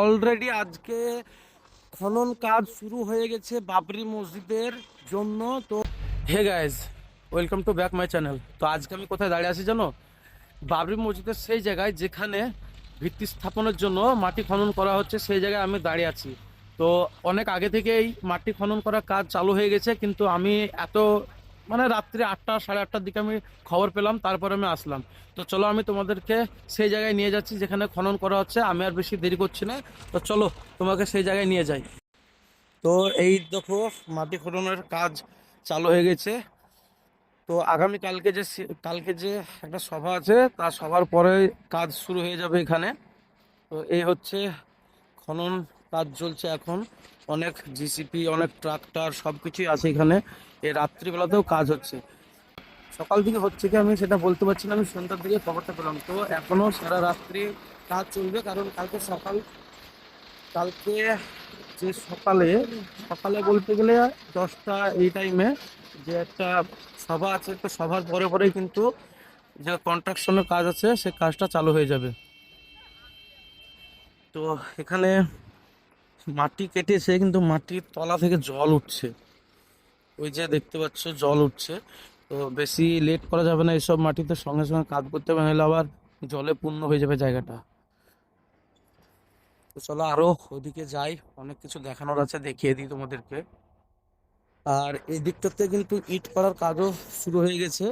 Already আজকে খনন কাজ শুরু হয়ে গেছে বাবরি মসজিদের জন্য। তো hey guys welcome to back my channel তো আজকে আমি কোথায় দাঁড়িয়ে আছি জানো? বাবরি মসজিদের সেই জায়গায় যেখানে ভিত্তি স্থাপনের জন্য মাটি খনন করা হচ্ছে, সেই জায়গায় আমি দাঁড়িয়ে আছি। তো অনেক আগে থেকেই মাটি খনন করার কাজ চালু হয়ে গেছে, কিন্তু আমি এত মানে রাত্রি আটটা, সাড়ে আটটার দিকে আমি খবর পেলাম, তারপরে আমি আসলাম। তো চলো আমি তোমাদেরকে সেই জায়গায় নিয়ে যাচ্ছি, যেখানে খনন করা হচ্ছে। আমি আর বেশি দেরি করছি না। তো চলো তোমাকে সেই জায়গায় নিয়ে যাই। তো এই দেখো, মাটি খননের কাজ চালু হয়ে গেছে। তো আগামী কালকে যে কালকে যে একটা সভা আছে, তার সভার পরে কাজ শুরু হয়ে যাবে এখানে। তো এই হচ্ছে খনন কাজ চলছে এখন। অনেক জিসিপি অনেক ট্রাক্টর সব কিছুই আছে এখানে। এই রাত্রিবেলাতেও কাজ হচ্ছে। সকাল থেকে হচ্ছে কি আমি সেটা বলতে পারছি না, আমি সন্ধ্যার দিকে খবরটা পেলাম। তো এখনও সারা রাত্রি কাজ চলবে, কারণ কালকে সকাল, কালকে যে সকালে সকালে বলতে গেলে দশটা এই টাইমে যে একটা সভা আছে, তো সভার পরে পরেই কিন্তু যে কন্ট্রাকশনের কাজ আছে, সে কাজটা চালু হয়ে যাবে। তো এখানে মাটি কেটেছে কিন্তু মাটির তলা থেকে জল উঠছে। ওই যে দেখতে পাচ্ছ, জল উঠছে। তো বেশি লেট করা যাবে না এইসব মাটিতে সঙ্গে সঙ্গে কাজ করতে হবে, নাহলে আবার জলে পূর্ণ হয়ে যাবে জায়গাটা। তো চলো আরও ওইদিকে যাই, অনেক কিছু দেখানোর আছে, দেখিয়ে দিই তোমাদেরকে। আর এই দিকটাতে কিন্তু ইট পাড়ার কাজও শুরু হয়ে গেছে।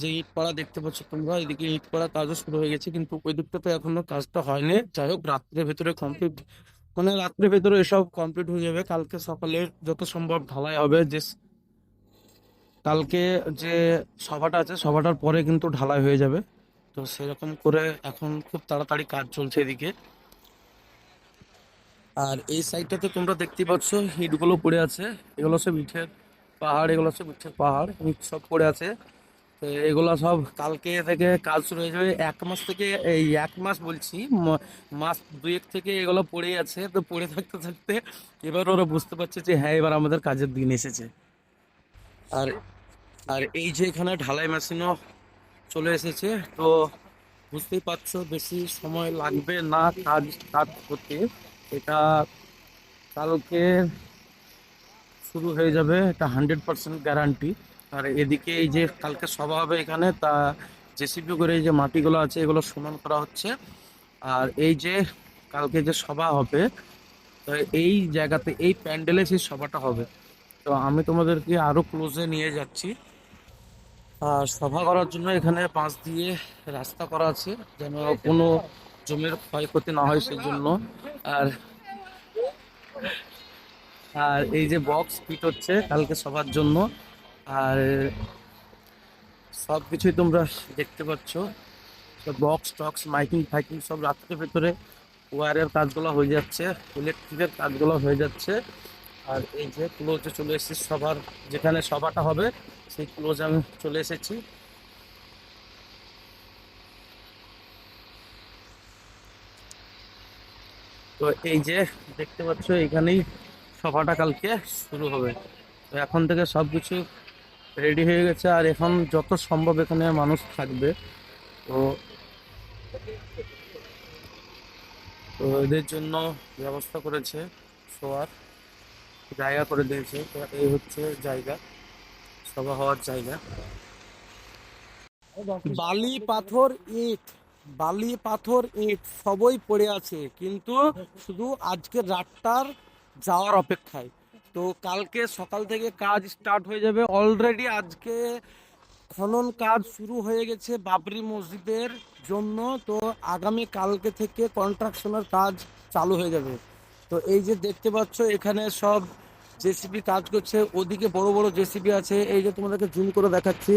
যে ইট পাড়া দেখতে পাচ্ছ তোমরা, এদিকে ইট পাড়ার কাজও শুরু হয়ে গেছে, কিন্তু ওই দিকটাতে এখনও কাজটা হয়নি। যাই হোক, রাত্রের ভেতরে কমপ্লিট মানে রাত্রের ভেতরে এসব কমপ্লিট হয়ে যাবে। কালকে সকালে যত সম্ভব ঢালাই হবে, যে কালকে যে সভাটা আছে, সভাটার পরে কিন্তু ঢালাই হয়ে যাবে। তো সেরকম করে এখন খুব তাড়াতাড়ি কাজ চলছে এদিকে। আর এই সাইডটাতে তোমরা দেখতে পাচ্ছ, ইটগুলো পড়ে আছে। এগুলো সব ইটের পাহাড়, এগুলো সব ইটের পাহাড় সব পড়ে আছে। এগুলো সব কালকে থেকে কাজ শুরু হয়ে যাবে। এক মাস থেকে এই এক মাস বলছি মাস দুয়েক থেকে এগুলো পড়ে আছে। তো পড়ে থাকতে থাকতে এবার ওরা বুঝতে পারছে যে হ্যাঁ এবার আমাদের কাজের দিন এসেছে। আর আর এই যে এখানে ঢালাই মেশিনও চলে এসেছে। তো বুঝতেই পারছ, বেশি সময় লাগবে না কাজ কাজ করতে। এটা কালকে শুরু হয়ে যাবে, এটা হান্ড্রেড পার্সেন্ট গ্যারান্টি আর এদিকে এই যে কালকে সভা হবে এখানে, তা জেসিপি করে এই যে মাটিগুলো আছে, এগুলো সমান করা হচ্ছে। আর এই যে কালকে যে সভা হবে, তো এই জায়গাতে, এই প্যান্ডেলে সেই সভাটা হবে। তো আমি তোমাদেরকে আরও ক্লোজে নিয়ে যাচ্ছি। আর সভা করার জন্য এখানে পাঁচ দিয়ে রাস্তা করা আছে, যেন কোনো জমির ক্ষয়ক্ষতি না হয় সেই জন্য আর আর এই যে বক্স ফিট হচ্ছে কালকে সবার জন্য। আর সব কিছুই তোমরা দেখতে পাচ্ছ। সব বক্স টক্স মাইকিং ফাইকিং সব রাত্রের ভেতরে ওয়ারের কাজগুলো হয়ে যাচ্ছে ইলেকট্রিকের কাজগুলো হয়ে যাচ্ছে। আর এই যে ক্লোজে চলে এসেছি সবার, যেখানে সভাটা হবে, সেই ক্লোজে আমি চলে এসেছি। তো এই যে দেখতে পাচ্ছ, এখানেই সভাটা কালকে শুরু হবে। তো এখন থেকে সব কিছু রেডি হয়ে গেছে আর এখন যত সম্ভব এখানে মানুষ থাকবে। তো তো এদের জন্য ব্যবস্থা করেছে শোয়ার, জায়গা করে দিয়েছে। এই হচ্ছে জায়গা, সভা হওয়ার জায়গা। বালি, পাথর, ইট, বালি, পাথর, ইট সবই পড়ে আছে। কিন্তু শুধু আজকের রাতটার যাওয়ার অপেক্ষায়। তো কালকে সকাল থেকে কাজ স্টার্ট হয়ে যাবে। অলরেডি আজকে খনন কাজ শুরু হয়ে গেছে বাবরি মসজিদের জন্য। তো আগামী কালকে থেকে কন্ট্রাকশনের কাজ চালু হয়ে যাবে। তো এই যে দেখতে পাচ্ছ, এখানে সব জেসিবি কাজ করছে। ওদিকে বড় বড় জেসিবি আছে। এই যে তোমাদেরকে জুম করে দেখাচ্ছি।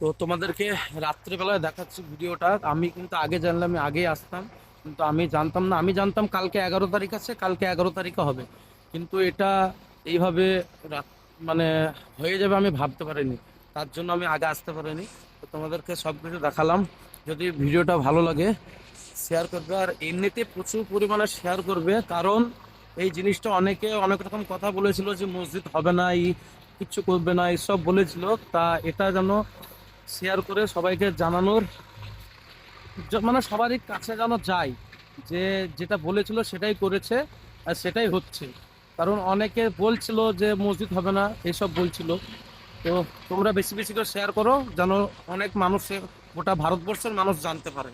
তো তোমাদেরকে রাত্রেবেলায় দেখাচ্ছি ভিডিওটা। আমি কিন্তু আগে জানলাম আগেই আসতাম। কিন্তু আমি জানতাম না। আমি জানতাম কালকে এগারো তারিখ আছে, কালকে এগারো তারিখে হবে। কিন্তু এটা এইভাবে মানে হয়ে যাবে আমি ভাবতে পারিনি। তার জন্য আমি আগে আসতে পারিনি। তো তোমাদেরকে সব কিছু দেখালাম। যদি ভিডিওটা ভালো লাগে শেয়ার করবে। আর এমনিতে প্রচুর পরিমাণে শেয়ার করবে। কারণ এই জিনিসটা অনেকে অনেক রকম কথা বলেছিল যে মসজিদ হবে না, এই কিচ্ছু করবে না, এইসব বলেছিল। তা এটা যেন শেয়ার করে সবাইকে জানানোর মানে সবারই কাছে যেন যায় যে, যেটা বলেছিল সেটাই করেছে আর সেটাই হচ্ছে। কারণ অনেকে বলছিল যে মসজিদ হবে না, এসব বলছিল। তো তোমরা বেশি বেশি করে শেয়ার করো যেন অনেক মানুষের, গোটা ভারতবর্ষের মানুষ জানতে পারে।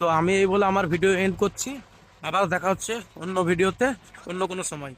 তো আমি এই বলে আমার ভিডিও এন্ড করছি। আবার দেখা হচ্ছে অন্য ভিডিওতে অন্য কোনো সময়।